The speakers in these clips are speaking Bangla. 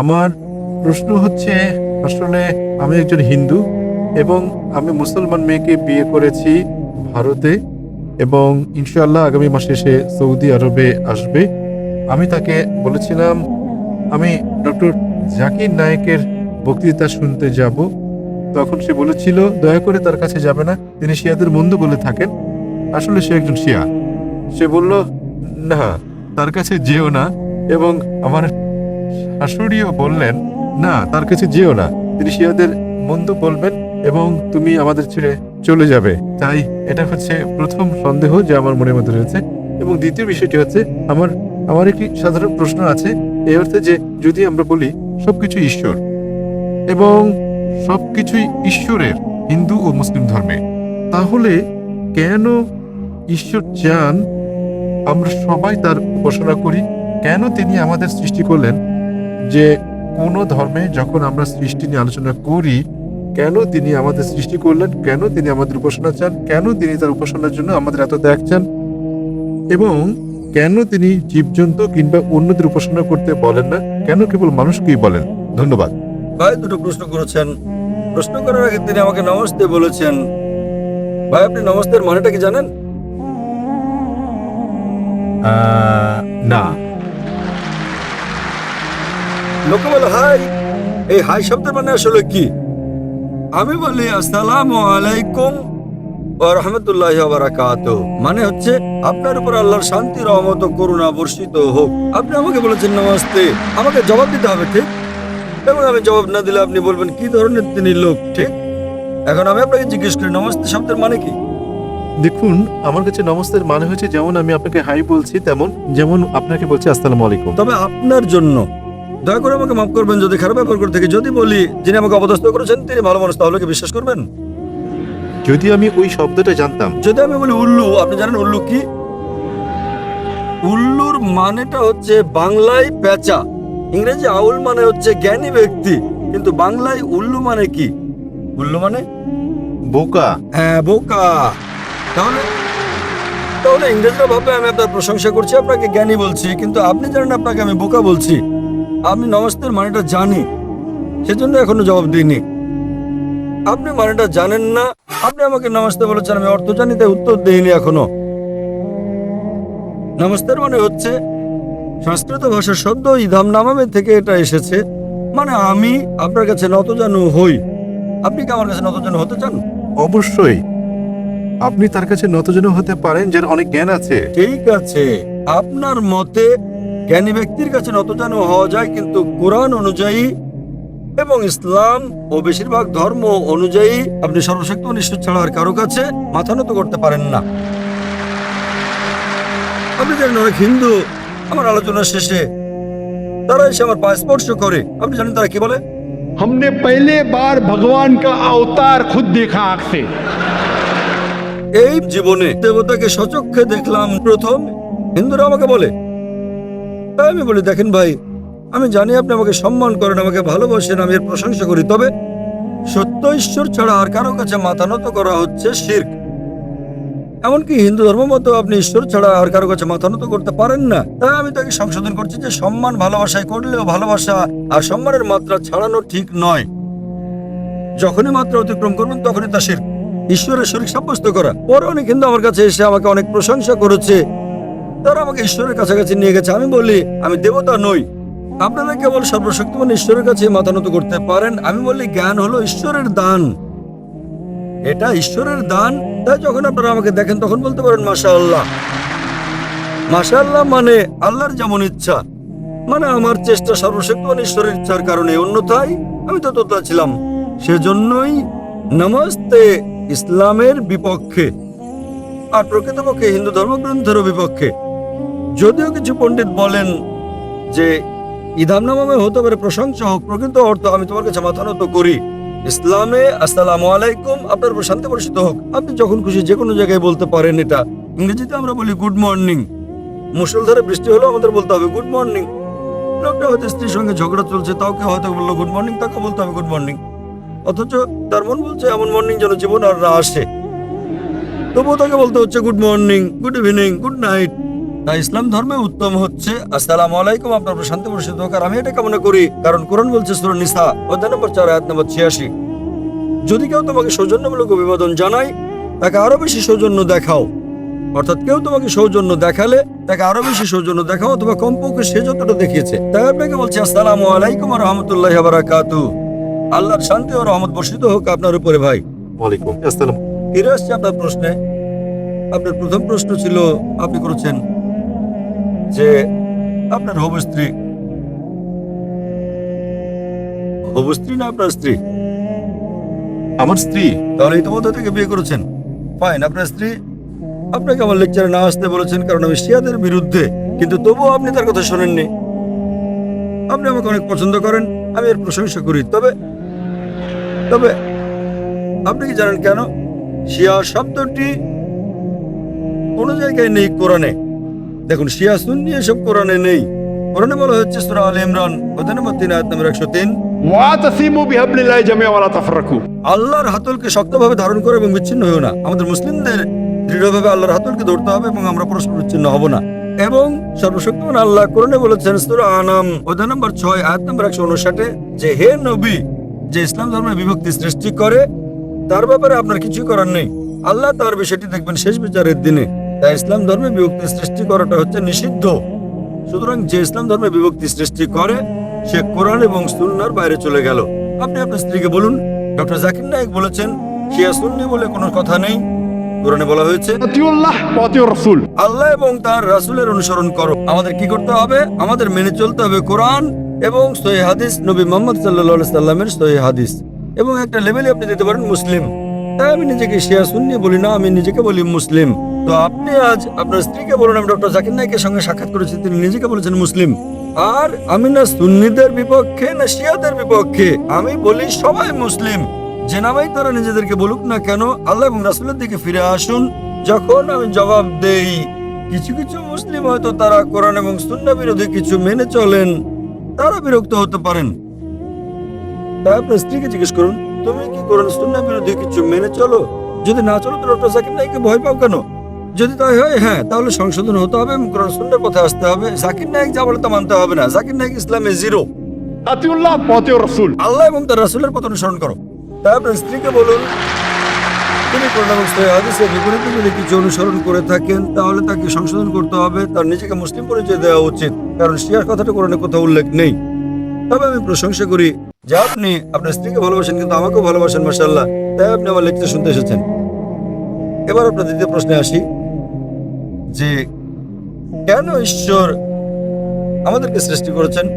আমার প্রশ্ন হচ্ছে, আসলে আমি একজন হিন্দু এবং আমি মুসলমান মেয়েকে বিয়ে করেছি ভারতে এবং ইনশাআল্লাহ আগামী মাসে সে সৌদি আরবে আসবে। আমি তাকে বলেছিলাম, আমি ডক্টর জাকির নায়েকের বক্তৃতা শুনতে যাব। তখন সে বলেছিল, দয়া করে তার কাছে যাবে না, তিনি শিয়াদের বন্ধু বলে থাকেন। আসলে সে একজন শিয়া। সে বলল, না, তার কাছে যেও না এবং আমার শাশুড়িও বললেন, না, তার কাছে যেও না। তিনি শিয়াদের মন্দ বলবেন এবং তুমি আমাদের ছেড়ে চলে যাবে। তাই এটা হচ্ছে প্রথম সন্দেহ যে আমার মনের মধ্যে রয়েছে। এবং দ্বিতীয় বিষয়টি হচ্ছে, আমার আমার একটি সাধারণ প্রশ্ন আছে, এই অর্থে যে যদি আমরা বলি, সবকিছু ঈশ্বর। এবং সবকিছুই ঈশ্বরের, হিন্দু ও মুসলিম ধর্মে। তাহলে কেন ঈশ্বর চান আমরা সবাই তার উপাসনা করি? কেন তিনি আমাদের সৃষ্টি করলেন? যে কোনো ধর্মে যখন আমরা সৃষ্টি নিয়ে আলোচনা করি কেন তিনি আমাদের সৃষ্টি করলেন? কেন তিনি আমাদের উপাসনা চান? কেন তিনি তার উপাসনার জন্য আমাদের এত ত্যাগ চান? এবং কেন তিনি জীবজন্তু কিংবা অন্যদের উপাসনা করতে বলেন না? কেন কেবল মানুষকেই বলেন? ধন্যবাদ। ভাই দুটো প্রশ্ন করেছেন। প্রশ্ন করার আগে তিনি আমাকে নমস্তে বলেছেন। ভাই আপনি নমস্তের মানেটা কি জানেন? না। লোকে বলে হাই। এই হাই শব্দের মানে আসলে কি? আমি বলি আসসালামু আলাইকুম রাহমাতুল্লাহি ওয়া বারাকাতুহু। মানে হচ্ছে আপনার উপর আল্লাহর শান্তি রহমত করুণা বর্ষিত হোক। আপনি আমাকে বলেছেন নমস্তে। আমাকে জবাব দিতে হবে ঠিক? এবং আমি জবাব না দিলে আপনি বলবেন কি ধরনের তিনি লোক? ঠিক? এখন আমি আপনাকে জিজ্ঞেস করি নমস্তে শব্দের মানে কি? দেখুন আমার কাছে নমস্তের মানে হচ্ছে যেমন আমি আপনাকে হাই বলছি তেমন যেমন আপনাকে বলছি আসসালামু আলাইকুম। তবে আপনার জন্য দয়া করে আমাকে মাফ করবেন যদি খারাপ ব্যবহার করে থাকি। যদি বলি যিনি আমাকে অপদস্থ করেছেন তিনি ভালো মানুষ তাহলে কি বিশ্বাস করবেন? যদি আমি ওই শব্দটা জানতাম। যদি আমি বলি উল্লু আপনি জানেন উল্লু কি? উল্লুর মানেটা হচ্ছে বাংলায় পেঁচা। ইংরেজি আউল মানে হচ্ছে জ্ঞানী ব্যক্তি কিন্তু বাংলায় উল্লু মানে কি? উল্লু মানে? বোকা। হ্যাঁ বোকা। তাহলে তাহলে ইংরেজরা ভাবে আমি আপনার প্রশংসা করছি আপনাকে জ্ঞানী বলছি কিন্তু আপনি জানেন আপনাকে আমি বোকা বলছি। আমি নমস্তের মানেটা জানি সেজন্য এখনও জবাব দিইনি। আপনি মানেটা জানেন না আপনি আমাকে নমস্তে বলেছেন আমি অর্থ জানি তাই উত্তর দিইনি এখনও। নমস্তের মানে হচ্ছে সংস্কৃত ভাষার শব্দ ইধাম নামামে থেকে এটা এসেছে মানে আমি আপনার কাছে নত নতজানু হই। আপনি কি আমার কাছে নতজানু হতে চান? অবশ্যই। আপনি তার কাছে নতজন হতে পারেন যার অনেক জ্ঞান আছে। ঠিক আছে। আপনার মতে জ্ঞানী ব্যক্তির কাছে নতজানু হওয়া যায় কিন্তু কোরআন অনুযায়ী এবং ইসলাম ও বেশিরভাগ ধর্ম অনুযায়ী আপনি সর্বশক্ত ঈশ্বর ছাড়া আর কারো কাছে মাথা নত করতে পারেন না আপনি জানেন অনেক হিন্দু আমার আলোচনা শেষে তারা এসে আমার পা স্পর্শ করে আপনি জানেন তারা কি বলে हमने पहले बार भगवान का अवतार खुद देखा आंख से এই জীবনে দেবতাকে সচক্ষে দেখলাম প্রথম হিন্দুরা আমাকে বলে তাই আমি বলি, দেখেন ভাই, আমি জানি আপনি আমাকে সম্মান করেন, আমাকে ভালোবাসেন, আমি এর প্রশংসা করি, তবে সত্য ঈশ্বর ছাড়া আর কারও কাছে মাথা নত করা হচ্ছে শির্ক। এমনকি হিন্দু ধর্ম মতো আপনি ঈশ্বর ছাড়া আর কারও কাছে মাথা নত করতে পারেন না। তাই আমি তাকে সংশোধন করছি যে সম্মান ভালোবাসায় করলেও ভালোবাসা আর সম্মানের মাত্রা ছাড়ানো ঠিক নয়। যখনই মাত্রা অতিক্রম করবেন, তখনই তা শির্ক। ঈশ্বরের শরীর সাব্যস্ত করা। পরে অনেক হিন্দু আমার কাছে এসে আমাকে অনেক প্রশংসা করেছে। তারা আমাকে ঈশ্বরের কাছাকাছি নিয়ে গেছে। আমি বলি, আমি দেবতা নই। আপনারা কেবল সর্বশক্তিমান ঈশ্বরের কাছে মাথা নত করতে পারেন। আমি বলি, জ্ঞান হলো ঈশ্বরের দান। এটা ঈশ্বরের দান। তাই যখন আপনারা আমাকে দেখেন, তখন বলতে পারেন মাশা আল্লাহ মাশা আল্লাহ মানে আল্লাহর যেমন ইচ্ছা। মানে আমার চেষ্টা সর্বশক্তিমান ঈশ্বরের ইচ্ছার কারণে। অন্যথায় আমি তো তোতা ছিলাম। সেজন্যই নমস্তে ইসলামের বিপক্ষে। আর প্রকৃতপক্ষে হিন্দু ধর্মগ্রন্থেরও বিপক্ষে। যদিও কিছু পণ্ডিত বলেন যে ইধাম হতে পারে প্রশংসা হোক, প্রকৃত অর্থ আমি তোমার কাছে মাথা নত করি। ইসলামে আসসালামু আলাইকুম, আপনার উপর শান্তি বর্ষিত হোক। আপনি যখন খুশি যে কোনো জায়গায় বলতে পারেন এটা। ইংরেজিতে আমরা বলি গুড মর্নিং মুসলধারে বৃষ্টি হলেও আমাদের বলতে হবে গুড মর্নিং লোকটা হয়তো স্ত্রীর সঙ্গে ঝগড়া চলছে, তাও কেউ হয়তো বলল গুড মর্নিং তাকে বলতে হবে গুড মর্নিং অথচ তার মন বলছে এমন মর্নিং যেন জীবন আর না আসে। তবুও তাকে বলতে হচ্ছে good morning good evening good night তাই ইসলাম ধর্মে উত্তম হচ্ছে আসসালামু আলাইকুম আপনার শান্তি বর্ষিত হোক আর আমি এটা কামনা করি কারণ কোরআন বলছে সুরা নিসা অধ্যায় নম্বর চার আয়াত নম্বর ছিয়াশি। যদি কেউ তোমাকে সৌজন্যমূলক অভিবাদন জানায় তাকে আরও বেশি সৌজন্য দেখাও। অর্থাৎ কেউ তোমাকে সৌজন্য দেখালে তাকে আরও বেশি সৌজন্য দেখাও অথবা কমপক্ষে সে যতটা দেখিয়েছে। তাই আপনাকে বলছি আসসালামু আলাইকুম রহমতুল্লাহ বারাকাতু। আল্লাহর শান্তি ও রহমত বর্ষিত হোক আপনার উপরে ভাই। ওয়ালাইকুম আসসালাম। ফিরে আসছে আপনার প্রশ্নে। আপনার প্রথম প্রশ্ন ছিল আপনি করেছেন যে আপনার হবু স্ত্রী। হবু স্ত্রী না আপনার স্ত্রী? আমার স্ত্রী? তাহলে ইতিমধ্যে থেকে বিয়ে করেছেন। ফাইন আপনার স্ত্রী? আপনাকে আমার লেকচারে না আসতে বলেছেন কারণ আমি শিয়াদের বিরুদ্ধে, কিন্তু তবুও আপনি তার কথা শোনেননি। আপনি আমাকে অনেক পছন্দ করেন, আমি এর প্রশংসা করি। তবে তবে, আপনি কি জানেন কেন? শিয়া শব্দটি কোনো জায়গায় নেই কোরআনে। দেখুন শিয়া সুন্নি এসব কোরআনে নেই। কোরআনে বলা হচ্ছে সুরা আল ইমরান অধ্যায় নম্বর তিন আয়াত নম্বর একশো তিন। আল্লাহর হাতলকে শক্তভাবে ধারণ করে এবং বিচ্ছিন্ন হয়ো না। আমাদের মুসলিমদের দৃঢ়ভাবে আল্লাহর হাতলকে ধরতে হবে এবং আমরা পরস্পর বিচ্ছিন্ন হব না। এবং সর্বশক্তিমান আল্লাহ কোরআনে বলেছেন সুরা আনাম অধ্যায় নম্বর ছয় আয়াত নম্বর একশো উনষাটে যে হে নবী যে ইসলাম ধর্মের বিভক্তি সৃষ্টি করে তার ব্যাপারে আপনার কিছু করার নেই। আল্লাহ তার বিষয়টি দেখবেন শেষ বিচারের দিনে। তাই ইসলাম ধর্মে বিভক্তি সৃষ্টি করাটা হচ্ছে নিষিদ্ধ। সুতরাং যে ইসলাম ধর্মে বিভক্তি সৃষ্টি করে সে কোরআন এবং সুন্নার বাইরে চলে গেল। আপনি আপনার স্ত্রীকে বলুন ডক্টর জাকির নায়ক বলেছেন শিয়া বলে কোনো কথা নেই। কোরআনে বলা হয়েছে আল্লাহ এবং তার রাসুলের অনুসরণ করো। আমাদের কি করতে হবে? আমাদের মেনে চলতে হবে কোরআন এবং সহি হাদিস নবী মোহাম্মদ সাল্লা সাল্লামের সহি হাদিস। এবং একটা লেভেলে আপনি দিতে পারেন মুসলিম। তাই আমি নিজেকে শিয়া সুন্নি বলি না আমি নিজেকে বলি মুসলিম। তো আপনি আজ আপনার স্ত্রীকে বলুন, আমি ডক্টর জাকির নাইকের সঙ্গে সাক্ষাৎ করেছি, তিনি নিজেকে বলেছেন মুসলিম। আর আমি না সুন্নিদের বিপক্ষে, না শিয়াদের বিপক্ষে, আমি বলি সবাই মুসলিম। যে নামেই তারা নিজেদেরকে বলুক না কেন, আল্লাহ এবং রাসুলের দিকে ফিরে আসুন। যখন আমি জবাব দেই, কিছু কিছু মুসলিম হয়তো তারা কোরআন এবং সুন্না বিরোধী কিছু মেনে চলেন, তারা বিরক্ত হতে পারেন। তাই আপনার স্ত্রীকে জিজ্ঞেস করুন, তুমি কি কোরআন, সুন্না বিরোধী কিছু মেনে চলো? যদি না চলো, তো ডক্টর জাকির নাইকে ভয় পাও কেন? যদি তাই হয় হ্যাঁ তাহলে সংশোধন হতে হবে মুকরাসুন্নের পথে আসতে হবে। জাকির নায়ক যা বলে তা মানতে হবে না। জাকির নায়ক ইসলামে জিরো। আতিউল্লাহ পথে রসুল। আল্লাহ এবং তার রসুলের পথ অনুসরণ করো। তাই আপনার স্ত্রীকে বলুন তিনি হাদিসের বিপরীতে যদি কিছু অনুসরণ করে থাকেন তাহলে তাকে সংশোধন করতে হবে। তার নিজেকে মুসলিম পরিচয় দেওয়া উচিত কারণ শিয়ার কথাটা কোরআনে কোথাও উল্লেখ নেই। তবে আমি প্রশংসা করি যে আপনি আপনার স্ত্রীকে ভালোবাসেন কিন্তু আমাকেও ভালোবাসেন মাসাল্লাহ তাই আপনি আমার লিখতে শুনতে এসেছেন। এবার আপনার দ্বিতীয় প্রশ্নে আসি। যে কেন ঈশ্বর আমাদেরকে সৃষ্টি করেছেন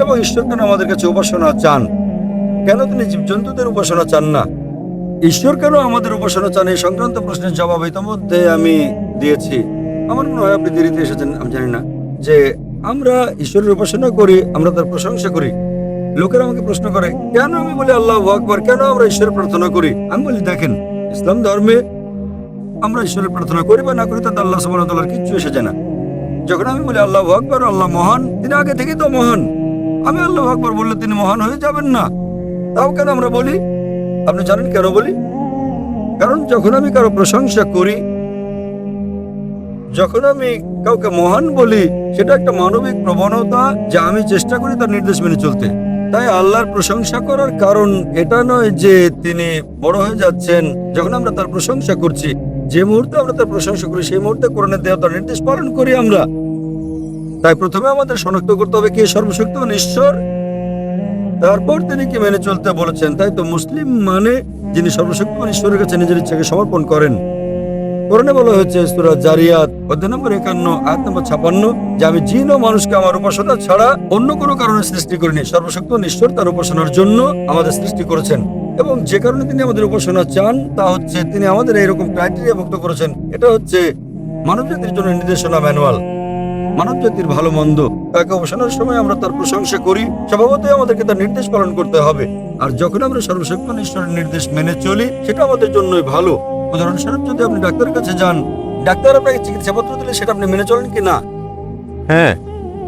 এবং ঈশ্বর কেন আমাদের কাছে উপাসনা চান? কেন তিনি জীবজন্তুদের উপাসনা চান না? ঈশ্বর কেন আমাদের উপাসনা চান? এই সংক্রান্ত প্রশ্নের জবাব ইতিমধ্যে আমি দিয়েছি। আমার মনে হয় আপনি দেরিতে এসেছেন, আমি জানি না। যে আমরা ঈশ্বরের উপাসনা করি, আমরা তার প্রশংসা করি। লোকেরা আমাকে প্রশ্ন করে, কেন আমি বলি আল্লাহ আকবর? কেন আমরা ঈশ্বরের প্রার্থনা করি? আমি বলি, দেখেন, ইসলাম ধর্মে আমরা ঈশ্বরের প্রার্থনা করি বা না করি, তাতে আল্লাহ সুবাহ কিচ্ছু এসে যায় না। যখন আমি বলি, আল্লাহ আকবর, আল্লাহ মহান, তিনি আগে থেকেই তো মহান। আমি আল্লাহ আকবর বললে তিনি মহান হয়ে যাবেন না। তাও কেন আমরা বলি? আপনি জানেন কেন বলি? কারণ যখন আমি কারও প্রশংসা করি, যখন আমি কাউকে মহান বলি, সেটা একটা মানবিক প্রবণতা যা আমি চেষ্টা করি তার নির্দেশ মেনে চলতে। তাই আল্লাহর প্রশংসা করার কারণ এটা নয় যে তিনি বড় হয়ে যাচ্ছেন, যখন আমরা তার প্রশংসা করছি। যে মুহূর্তে আমরা তার প্রশংসা করি, সেই মুহূর্তে কোরআনের দেওয়া তার নির্দেশ পালন করি আমরা। তাই প্রথমে আমাদের শনাক্ত করতে হবে কে সর্বশক্তিমান ঈশ্বর? তারপর তিনি কি মেনে চলতে বলেছেন? তাই তো মুসলিম মানে যিনি সর্বশক্তিমান ঈশ্বরের কাছে নিজের ইচ্ছাকে সমর্পণ করেন। কোরআনে বলা হয়েছে, সূরা জারিয়াত, অধ্যায় নম্বর একান্ন, আয়াত নম্বর ছাপান্ন, যে আমি জিন ও মানুষকে আমার উপাসনা ছাড়া অন্য কোনো কারণে সৃষ্টি করিনি। সর্বশক্তিমান ঈশ্বর তার উপাসনার জন্য আমাদের সৃষ্টি করেছেন। এবং যে কারণে তিনি আমাদের উপাসনা চান তা হচ্ছে তিনি আমাদের এইরকম ক্রাইটেরিয়া ভুক্ত করেছেন। এটা হচ্ছে মানব জাতির জন্য নির্দেশনা ম্যানুয়াল মানব জাতির ভালো মন্দ তাকে অবসানের সময় আমরা তার প্রশংসা করি স্বভাবতই আমাদেরকে তার নির্দেশ পালন করতে হবে। আর যখন আমরা সর্বশক্তিমান ঈশ্বরের নির্দেশ মেনে চলি সেটা আমাদের জন্যই ভালো। উদাহরণস্বরূপ যদি আপনি ডাক্তারের কাছে যান ডাক্তার আপনাকে চিকিৎসাপত্র দিলে সেটা আপনি মেনে চলেন কি না? হ্যাঁ।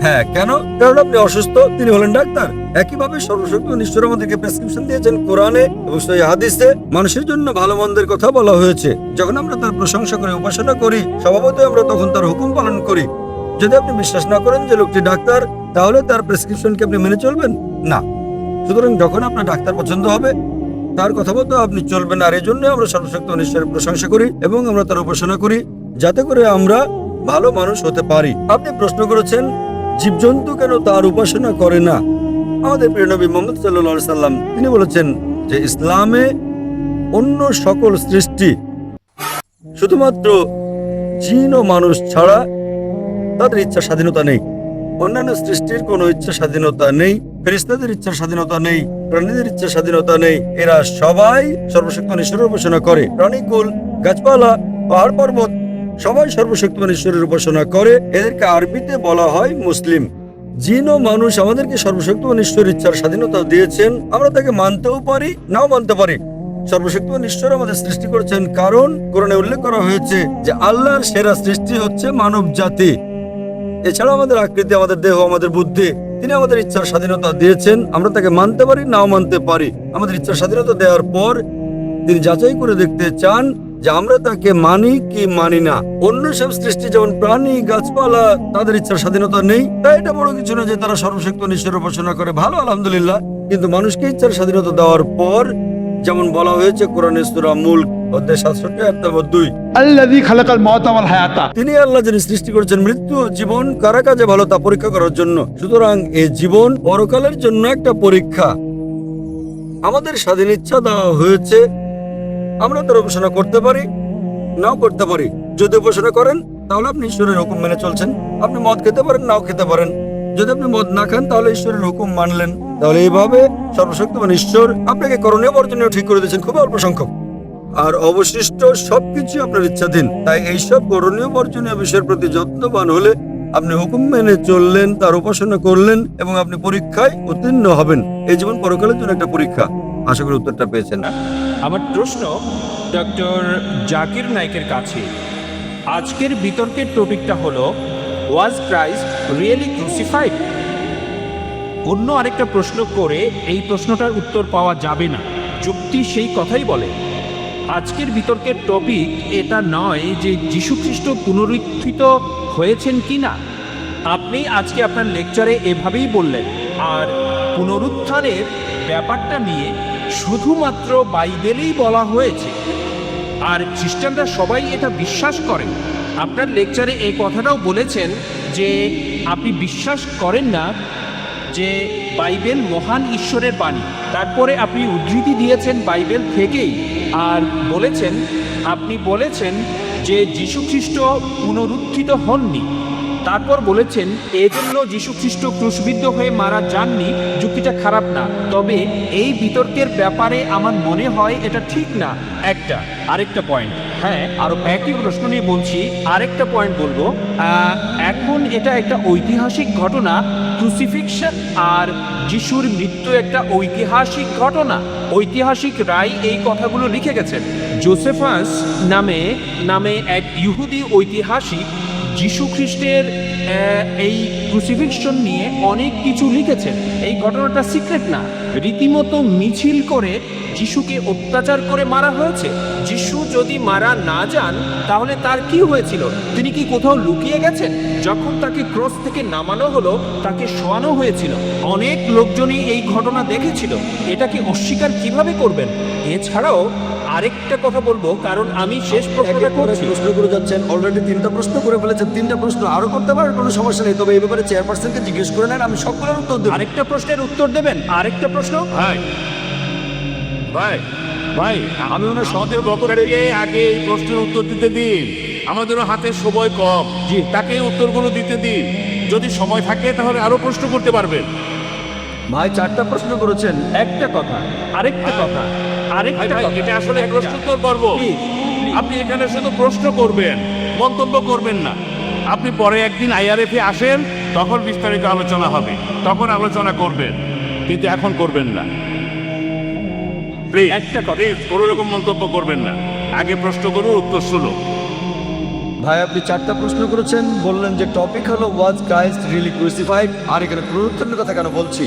হ্যাঁ কেন? কারণ আপনি অসুস্থ তিনি হলেন ডাক্তার। একইভাবে সর্বশক্ত ঈশ্বর আমাদেরকে প্রেসক্রিপশন দিয়েছেন কোরআনে এবং সেই হাদিসে। মানুষের জন্য ভালো মন্দের কথা বলা হয়েছে। যখন আমরা তার প্রশংসা করে, উপাসনা করি, স্বভাবতই আমরা তখন তার হুকুম পালন করি। যদি আপনি বিশ্বাস না করেন যে লোকটি ডাক্তার, তাহলে তার প্রেসক্রিপশনকে আপনি মেনে চলবেন? না। সুতরাং যখন আপনার ডাক্তার পছন্দ হবে, তার কথা মতো আপনি চলবেন। আর এই জন্য আমরা সর্বশক্ত ঈশ্বরের প্রশংসা করি এবং আমরা তার উপাসনা করি, যাতে করে আমরা ভালো মানুষ হতে পারি। আপনি প্রশ্ন করেছেন, জীবজন্তু কেন তার উপাসনা করে না? আমাদের প্রিয় নবী মোহাম্মদ সাল্লাহ সাল্লাম, তিনি বলেছেন যে ইসলামে অন্য সকল সৃষ্টি শুধুমাত্র জিন ও মানুষ ছাড়া তাদের ইচ্ছা স্বাধীনতা নেই। অন্যান্য সৃষ্টির কোনো ইচ্ছা স্বাধীনতা নেই ফেরিস্তাদের ইচ্ছা স্বাধীনতা নেই, প্রাণীদের ইচ্ছা স্বাধীনতা নেই, এরা সবাই সর্বশক্তিমান ঈশ্বরের উপাসনা করে। প্রাণীকুল, গাছপালা, পাহাড় পর্বত সবাই সর্বশক্তিমান ঈশ্বরের উপাসনা করে। এদেরকে আরবিতে বলা হয় মুসলিম। ও মানুষ আমাদেরকে সর্বশক্তিমান ঈশ্বর ইচ্ছার স্বাধীনতা দিয়েছেন, আমরা তাকে মানতেও পারি, নাও মানতে পারি। সর্বশক্তিমান ঈশ্বর আমাদের সৃষ্টি করেছেন কারণ কোরআনে উল্লেখ করা হয়েছে যে আল্লাহর সেরা সৃষ্টি হচ্ছে মানব জাতি। এছাড়া আমাদের আকৃতি, আমাদের দেহ, আমাদের বুদ্ধি, তিনি আমাদের ইচ্ছার স্বাধীনতা দিয়েছেন, আমরা তাকে মানতে পারি, নাও মানতে পারি। আমাদের ইচ্ছার স্বাধীনতা দেওয়ার পর তিনি যাচাই করে দেখতে চান যে আমরা তাকে মানি কি মানি না। অন্য সব সৃষ্টি যেমন প্রাণী গাছপালা তাদের ইচ্ছার স্বাধীনতা নেই। তাই এটা বড় কিছু না যে তারা সর্বশক্ত নিশ্চয় উপাসনা করে। ভালো আলহামদুলিল্লাহ। কিন্তু মানুষকে ইচ্ছার স্বাধীনতা দেওয়ার পর যেমন বলা হয়েছে কোরআনে সুরা মুল তিনি আল্লাহ যিনি সৃষ্টি করেছেন মৃত্যু জীবন কারা কাজে ভালো তা পরীক্ষা করার জন্য। সুতরাং এই জীবন পরকালের জন্য একটা পরীক্ষা। আমাদের স্বাধীন ইচ্ছা দেওয়া হয়েছে। আমরা তার উপাসনা করতে পারি, নাও করতে পারি। যদি উপাসনা করেন, তাহলে আপনি ঈশ্বরের হুকুম মেনে চলছেন। আপনি মদ খেতে পারেন, নাও খেতে পারেন। যদি আপনি মদ না খান, তাহলে ঈশ্বরের হুকুম মানলেন। তাহলে এইভাবে সর্বশক্তিমান ঈশ্বর আপনাকে করণীয় বর্জনীয় ঠিক করে দিয়েছেন খুব অল্প সংখ্যক। আর অবশিষ্ট সবকিছু আপনার ইচ্ছাধীন। তাই এইসব করণীয় বর্জনীয় বিষয়ের প্রতি যত্নবান হলে আপনি হুকুম মেনে চললেন, তার উপাসনা করলেন এবং আপনি পরীক্ষায় উত্তীর্ণ হবেন। এই জীবন পরকালের জন্য একটা পরীক্ষা। আশা করি উত্তরটা পেয়েছেন। আমার প্রশ্ন, ডক্টর জাকির নাইকের কাছে, আজকের বিতর্কের টপিকটা হলো ওয়াজ ক্রাইস্ট রিয়েলি ক্রুসিফাইড অন্য আরেকটা প্রশ্ন করে এই প্রশ্নটার উত্তর পাওয়া যাবে না। যুক্তি সেই কথাই বলে, আজকের বিতর্কের টপিক এটা নয় যে যীশুখ্রিস্ট পুনরুত্থিত হয়েছেন কি না আপনি আজকে আপনার লেকচারে এভাবেই বললেন, আর পুনরুত্থানের ব্যাপারটা নিয়ে শুধুমাত্র বাইবেলেই বলা হয়েছে। আর খ্রিস্টানরা সবাই এটা বিশ্বাস করে আপনার লেকচারে এই কথাটাও বলেছেন যে, আপনি বিশ্বাস করেন না যে বাইবেল মহান ঈশ্বরের বাণী। তারপরে আপনি উদ্ধৃতি দিয়েছেন বাইবেল থেকেই আর বলেছেন, আপনি বলেছেন যে, যীশুখ্রিস্ট পুনরুত্থিত হননি। তারপর বলেছেন, এজন্য যীশুখ্রিস্ট ক্রুশবিদ্ধ হয়ে মারা যাননি, যুক্তিটা খারাপ না। তবে এই বিতর্কের ব্যাপারে আমার মনে হয় এটা ঠিক না। একটা, আরেকটা পয়েন্ট হ্যাঁ আরও একই প্রশ্ন নিয়ে বলছি। আরেকটা পয়েন্ট বলব। এখন এটা একটা ঐতিহাসিক ঘটনা ক্রুসিফিকশন আর যিশুর মৃত্যু একটা ঐতিহাসিক ঘটনা। ঐতিহাসিক রায় এই কথাগুলো লিখে গেছেন। জোসেফাস নামে নামে এক ইহুদি ঐতিহাসিক যিশু খ্রিস্টের এই ক্রুসিফিকশন নিয়ে অনেক কিছু লিখেছেন। এই ঘটনাটা সিক্রেট না। রীতিমতো মিছিল করে যিশুকে অত্যাচার করে মারা হয়েছে। যিশু যদি মারা না যান, তাহলে তার কি হয়েছিল? তিনি কি কোথাও লুকিয়ে গেছেন? যখন তাকে ক্রস থেকে নামানো হলো, তাকে শোয়ানো হয়েছিল। অনেক লোকজনই এই ঘটনা দেখেছিল। এটাকে অস্বীকার কীভাবে করবেন? এছাড়াও আরেকটা কথা বলব কারণ আমি শেষ প্রশ্নটা করছি। প্রশ্ন করে যাচ্ছেন অলরেডি তিনটা প্রশ্ন করে ফেলেছেন তিনটা প্রশ্ন আরও করতে পারেন কোনো সমস্যা নেই। তবে এই ব্যাপারে চেয়ারপারসনকে জিজ্ঞেস করে নেন আমি সবগুলোর উত্তর দেবো। আরেকটা প্রশ্নের উত্তর দেবেন? আরেকটা প্রশ্ন? ভাই ভাই ভাই আমি ওনার সদের বক্তাকে আগে এই প্রশ্নের উত্তর দিতে দিন। আমাদেরও হাতে সময় কম। জি। তাকে এই উত্তরগুলো দিতে দিন। যদি সময় থাকে তাহলে আরও প্রশ্ন করতে পারবেন। ভাই চারটা প্রশ্ন করেছেন একটা কথা। আরেকটা কথা। আরেকটা এটা আসলে প্রশ্ন উত্তর করব আপনি এখানে শুধু প্রশ্ন করবেন মন্তব্য করবেন না। আপনি পরে একদিন আইআরএফে আসেন তখন বিস্তারিত আলোচনা হবে তখন আলোচনা করবেন কিন্তু এখন করবেন না। প্লিজ একটা। প্লিজ কোনো রকম মন্তব্য করবেন না। আগে প্রশ্ন করুন উত্তর শুনুন। ভাই আপনি চারটা প্রশ্ন করেছেন বললেন যে টপিক হলো ওয়াজ ক্রাইস্ট রিয়েলি ক্রুসিফাইড আর এখানে পুনরুত্থানের কথা কেন বলছি?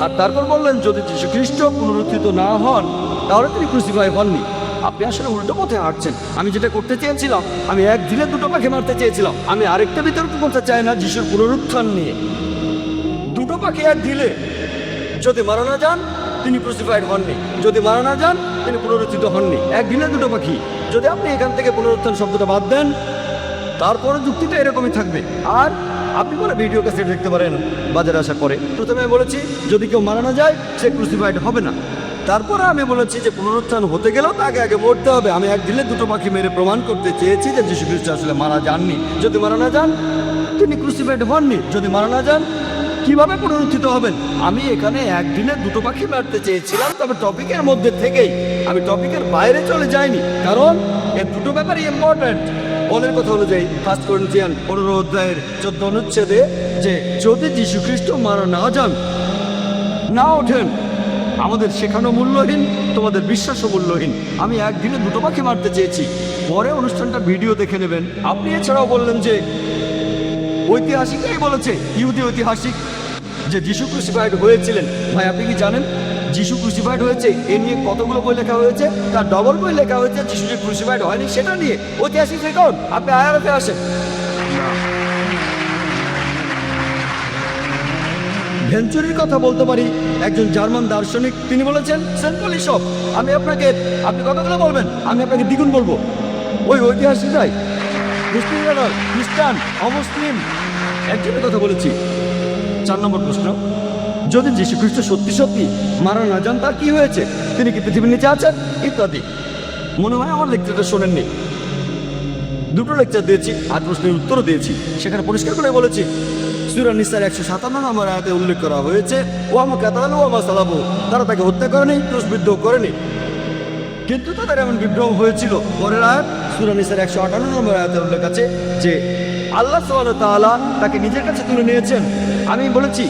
আর তারপর বললেন, যদি যীশু খ্রিস্ট পুনরুত্থিত না হন, তাহলে তিনি ক্রুসিফাই হননি। আপনি আসলে উল্টো পথে হাঁটছেন। আমি যেটা করতে চেয়েছিলাম, আমি এক দিনে দুটো পাখি মারতে চেয়েছিলাম। আমি আরেকটা বিতর্ক করতে চাই না যিশুর পুনরুত্থান নিয়ে। দুটো পাখি এক দিলে যদি মারা না যান, তিনি ক্রুসিফাইড হননি। যদি মারা না যান, তিনি পুনরুত্থিত হননি। একদিনে দুটো পাখি। যদি আপনি এখান থেকে পুনরুত্থান শব্দটা বাদ দেন তারপরে যুক্তিটা এরকমই থাকবে। আর আপনি কোনো ভিডিও ক্যাসেট দেখতে পারেন, বাজারে আসার করে প্রথমে আমি বলেছি, যদি কেউ মারা না যায়, সে ক্রুসিফাইড হবে না। তারপরে আমি বলেছি যে পুনরুত্থান হতে গেলেও তাকে আগে মরতে হবে। আমি এক দিলে দুটো পাখি মেরে প্রমাণ করতে চেয়েছি যে যীশু খ্রিস্ট আসলে মারা যাননি। যদি মারা না যান, তিনি ক্রুসিফাইড হননি। যদি মারা না যান, কীভাবে পুনরুত্থিত হবেন? আমি এখানে একদিনে দুটো পাখি মারতে চেয়েছিলাম, তবে টপিকের মধ্যে থেকেই আমি টপিকের বাইরে চলে যাইনি। কারণ এর দুটো ব্যাপারই ইম্পর্ট্যান্ট বলের কথা অনুযায়ী ফার্স্ট করিন্থিয়ান পনেরো অধ্যায়ের চোদ্দ অনুচ্ছেদে যে যদি যীশু খ্রিস্ট মারা না যান, না ওঠেন, আমাদের শেখানো মূল্যহীন, তোমাদের বিশ্বাসও মূল্যহীন। আমি একদিনে দুটো পাখি মারতে চেয়েছি। পরে অনুষ্ঠানটা ভিডিও দেখে নেবেন। আপনি এছাড়াও বললেন যে ঐতিহাসিকরাই বলেছে, ইহুদি ঐতিহাসিক যে যিশু ক্রুসিফাইড হয়েছিলেন। ভাই, আপনি কি জানেন? যিশু ক্রুসিফাইড হয়েছে, এ নিয়ে কতগুলো বই লেখা হয়েছে? তার ডবল বই লেখা হয়েছে যিশু যে ক্রুসিফাইড হয়নি, সেটা নিয়ে ঐতিহাসিক রেকর্ড আপনি আয়ারতে আসেন। ভেঞ্চুরির কথা বলতে পারি, একজন জার্মান দার্শনিক, তিনি বলেছেন সেন্ট্রাল সব আমি আপনাকে, আপনি কতগুলো বলবেন? আমি আপনাকে দ্বিগুণ বলব। ওই ঐতিহাসিকরাই মুসলিমরা নয় খ্রিস্টান, অমুসলিম একজনের কথা বলেছি। চার নম্বর প্রশ্ন। যদি যীশু খ্রিস্ট সত্যি সত্যি মারা না যান, তার কি হয়েছে? তিনি কি পৃথিবীর নিচে আছেন? ইত্যাদি। মনে হয় আমার লেকচারটা শোনেননি। দুটো লেকচার দিয়েছি আর প্রশ্নের উত্তরও দিয়েছি, সেখানে পরিষ্কার করে বলেছি। সুরা নিসার একশো সাতান্ন নম্বর আয়াতে উল্লেখ করা হয়েছে ও আমাকে কাতালানো ও আমার সালাবো। তারা তাকে হত্যা করেনি ক্রুশবিদ্ধ করেনি। কিন্তু তাদের এমন বিদ্রোহ হয়েছিল। পরের আয়াত, সুরা নিসার একশো আটান্ন নম্বর আয়াতে উল্লেখ আছে যে, আল্লাহ ওয়া তাআলা তাকে নিজের কাছে তুলে নিয়েছেন। আমি বলেছি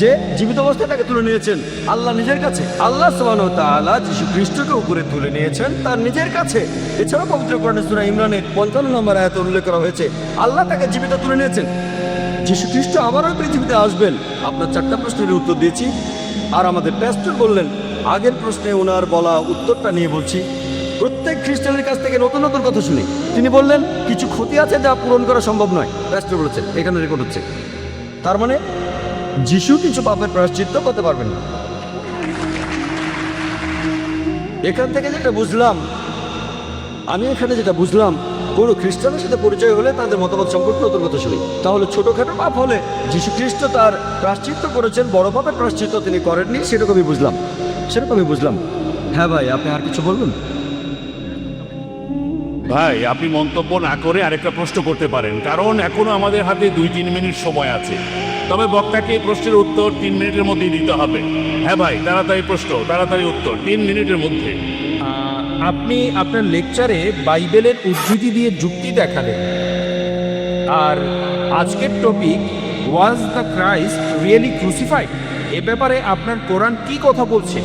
যে জীবিত অবস্থায় তাকে তুলে নিয়েছেন আল্লাহ নিজের কাছে। আল্লাহ ওয়া তাআলা খ্রিস্টকে উপরে তুলে নিয়েছেন তার নিজের কাছে। এছাড়াও পবিত্র কোরআনে সূরা ইমরানের 55 নম্বর আয়াতে উল্লেখ করা হয়েছে, আল্লাহ তাকে জীবিত তুলে নিয়েছেন। যীশু খ্রিস্ট আবারও পৃথিবীতে আসবেন। আপনার চারটা প্রশ্নের উত্তর দিয়েছি। আর আমাদের প্যাস্টর বললেন, আগের প্রশ্নে ওনার বলা উত্তরটা নিয়ে বলছি। প্রত্যেক খ্রিস্টানের কাছ থেকে নতুন নতুন কথা শুনি। তিনি বললেন, কিছু ক্ষতি আছে যা পূরণ করা সম্ভব নয়। প্যাস্টর বলেছেন, এখানে রেকর্ড হচ্ছে। তার মানে যিশু কিছু পাপের প্রায়শ্চিত্ত করতে পারবেন না। এখান থেকে যেটা বুঝলাম, আমি এখানে যেটা বুঝলাম, কোনো খ্রিস্টানের সাথে পরিচয় হলে তাদের মতামত সম্পর্কে নতুন কথা তাহলে ছোটোখাটো পাপ হলে যীশু খ্রিস্ট তার প্রাশ্চিত্য করেছেন, বড় পাপের প্রাশ্চিত্য তিনি করেননি, সেরকমই বুঝলাম। সেরকমই বুঝলাম। হ্যাঁ ভাই, আপনি আর কিছু বলবেন? ভাই, আপনি মন্তব্য না করে আরেকটা প্রশ্ন করতে পারেন, কারণ এখনও আমাদের হাতে দুই তিন মিনিট সময় আছে। তবে বক্তাকে এই প্রশ্নের উত্তর তিন মিনিটের মধ্যেই দিতে হবে। হ্যাঁ ভাই, তাড়াতাড়ি প্রশ্ন, তাড়াতাড়ি উত্তর, তিন মিনিটের মধ্যে। আপনি আপনার লেকচারে বাইবেলের উদ্ধৃতি দিয়ে যুক্তি দেখালেন। আর আজকের topic was the Christ really crucified এ ব্যাপারে আপনার কোরআন কি কথা বলছে?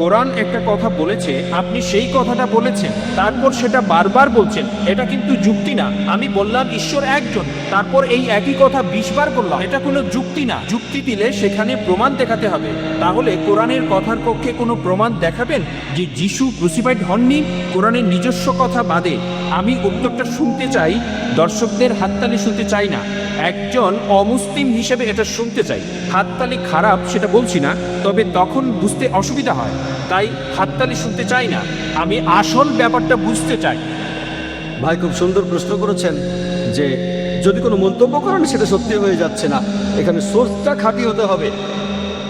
কোরআন একটা কথা বলেছে, আপনি সেই কথাটা বলেছেন, তারপর সেটা বারবার বলছেন, এটা কিন্তু যুক্তি না। আমি বললাম ঈশ্বর একজন, তারপর এই একই কথা বিশ বার বললাম এটা কোনো যুক্তি না। যুক্তি দিলে সেখানে প্রমাণ দেখাতে হবে। তাহলে কোরআনের কথার পক্ষে কোনো প্রমাণ দেখাবেন যে যিশু ক্রুসিফাইড হননি? কোরআনের নিজস্ব কথা বাদে, আমি উত্তরটা শুনতে চাই, দর্শকদের হাততালি শুনতে চাই না। একজন অমুসলিম হিসেবে এটা শুনতে চাই। হাততালি খারাপ, সেটা বলছি না, তবে তখন বুঝতে অসুবিধা হয়। তাই হাততালি শুনতে চাই না, আমি আসল ব্যাপারটা বুঝতে চাই। ভাই, খুব সুন্দর প্রশ্ন করেছেন যে, যদি কোনো মন্তব্য করেন, সেটা সত্যি হয়ে যাচ্ছে না। এখানে সোর্সটা খাঁটি হতে হবে।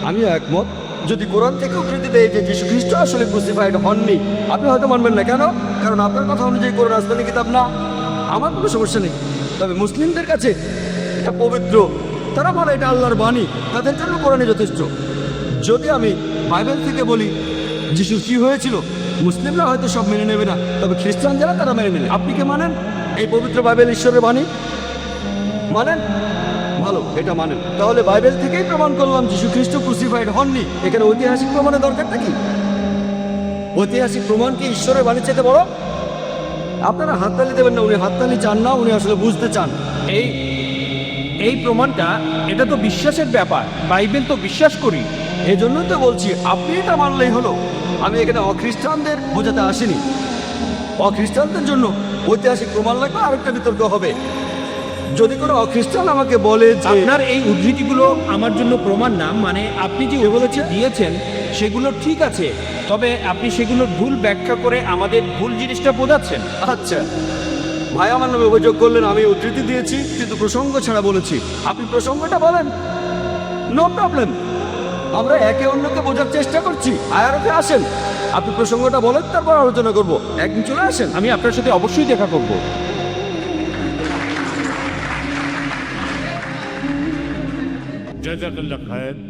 আমিও একমত। যদি কোরআন থেকে উদ্ধৃতি দেয় যে যীশু খ্রিস্ট আসলে ক্রুসিফাইড হননি, আপনি হয়তো মানবেন না। কেন? কারণ আপনার কথা অনুযায়ী কোরআন আসমানি কিতাব না। আমার কোনো সমস্যা নেই। তবে মুসলিমদের কাছে এটা পবিত্র, তারা বলে এটা আল্লাহর বাণী, তাদের জন্য কোরআনে যথেষ্ট। যদি আমি বাইবেল থেকে বলি, যিশু কি হয়েছিল, মুসলিমরা হয়তো সব মেনে নেবে না, তবে খ্রিস্টান যারা তারা মেনে নেবে আপনি কি মানেন এই পবিত্র বাইবেল ঈশ্বরের বাণী? মানেন? ভালো, এটা মানেন। তাহলে বাইবেল থেকেই প্রমাণ করলাম যিশু খ্রিস্ট ক্রুসিফাইড হননি। এখানে ঐতিহাসিক প্রমাণের দরকারটা কি? ঐতিহাসিক প্রমাণ কি ঈশ্বরের বাণী চেয়ে বড়? আপনারা হাততালি দেবেন না, উনি হাততালি চান না, উনি আসলে বুঝতে চান। এই এই প্রমাণটা এটা তো বিশ্বাসের ব্যাপার বাইবেল তো বিশ্বাস করি। এই জন্যই তো বলছি আপনি এটা মানলেই হলো। আমি এখানে অখ্রিস্টানদের বোঝাতে আসিনি। অখ্রিস্টানদের জন্য ঐতিহাসিক প্রমাণ লাগবে আরেকটা বিতর্ক হবে। যদি কোনো অখ্রিস্টান আমাকে বলে যে আপনার এই উদ্ধৃতিগুলো আমার জন্য প্রমাণ না মানে আপনি যে বলেছে দিয়েছেন সেগুলো ঠিক আছে। তবে আপনি সেগুলো ভুল ব্যাখ্যা করে আমাদের ভুল জিনিসটা বোঝাচ্ছেন। আচ্ছা। ভাই আমার নামে অভিযোগ করলেন আমি উদ্ধৃতি দিয়েছি। কিন্তু প্রসঙ্গ ছাড়া বলেছি। আপনি প্রসঙ্গটা বলেন। নো প্রবলেম আমরা একে অন্যকে বোঝার চেষ্টা করছি। আয়ারতে আসেন। আপনি প্রসঙ্গটা বলেন তারপর আলোচনা করব। একদিন চলে আসেন। আমি আপনার সাথে অবশ্যই দেখা করব। জাজাকাল্লাহ খায়ের